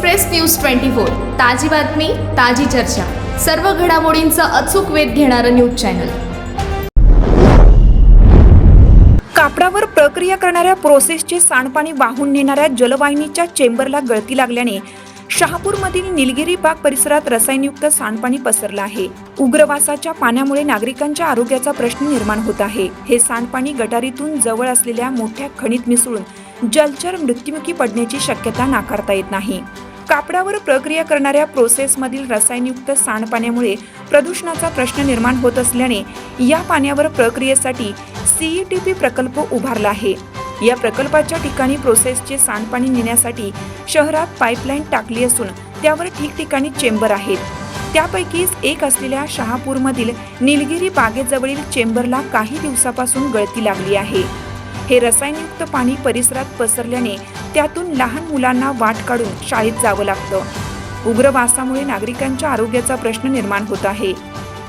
Express news twenty four. ताजी बातमी ताजी चर्चा. सर्व घडामोडींचा अचूक वेध घेणारं न्यूज चॅनल. कापडावर प्रक्रिया करणाऱ्या प्रोसेसचे सांडपाणी वाहून नेणाऱ्या जलवाहिनीच्या चेंबरला गळती लागल्याने शहापूरमधील निलगिरी बाग परिसरात रसायनयुक्त सांडपाणी पसरलं आहे. उग्रवासाच्या पाण्यामुळे नागरिकांच्या आरोग्याचा प्रश्न निर्माण होत आहे. हे सांडपाणी गटारीतून जवळ असलेल्या मोठ्या खणीत मिसळून जलचर मृत्युमुखी पडण्याची शक्यता नाकारता येत नाही. कापडावर प्रक्रिया करणाऱ्या प्रोसेसमधील रसायनयुक्त सांडपाण्यामुळे प्रदूषणाचा प्रश्न निर्माण होत असल्याने या पाण्यावर प्रक्रियेसाठी सीईटीपी प्रकल्प उभारला आहे. या प्रकल्पाच्या ठिकाणी प्रोसेसचे सांडपाणी नेण्यासाठी शहरात पाईपलाईन टाकली असून त्यावर ठिकठिकाणी चेंबर आहेत. त्यापैकीच एक असलेल्या शहापूरमधील निलगिरी बागेजवळील चेंबरला काही दिवसापासून गळती लागली आहे. हे रसायनयुक्त पाणी परिसरात पसरल्याने त्यातून लहान मुलांना वाट काढून शाळेत जावं लागतं. उग्र वासामुळे नागरिकांच्या आरोग्याचा प्रश्न निर्माण होत आहे.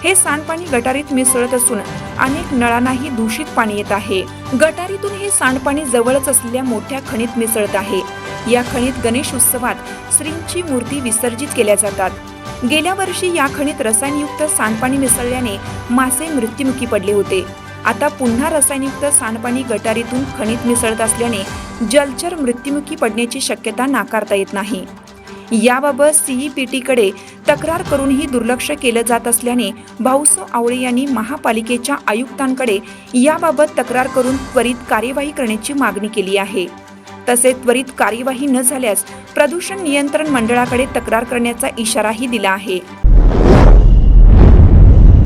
हे सांडपाणी गटारीत मिसळत असून अनेक नळांनाही दूषित पाणी येत आहे. गटारीतून हे सांडपाणी जवळच असलेल्या मोठ्या खणीत मिसळत आहे. या खणीत गणेश उत्सवात श्रींची मूर्ती विसर्जित केल्या जातात. गेल्या वर्षी या खणीत रसायनयुक्त सांडपाणी मिसळल्याने मासे मृत्युमुखी पडले होते. आता पुन्हा रसायनयुक्त सांडपाणी गटारीतून खनिज मिसळत असल्याने जलचर मृत्युमुखी पडण्याची शक्यता नाकारता येत नाही. याबाबत सीईपीटीकडे तक्रार करूनही दुर्लक्ष केलं जात असल्याने भाऊसो आवळे यांनी महापालिकेच्या आयुक्तांकडे याबाबत तक्रार करून त्वरित कार्यवाही करण्याची मागणी केली आहे. तसेच त्वरित कार्यवाही न झाल्यास प्रदूषण नियंत्रण मंडळाकडे तक्रार करण्याचा इशाराही दिला आहे.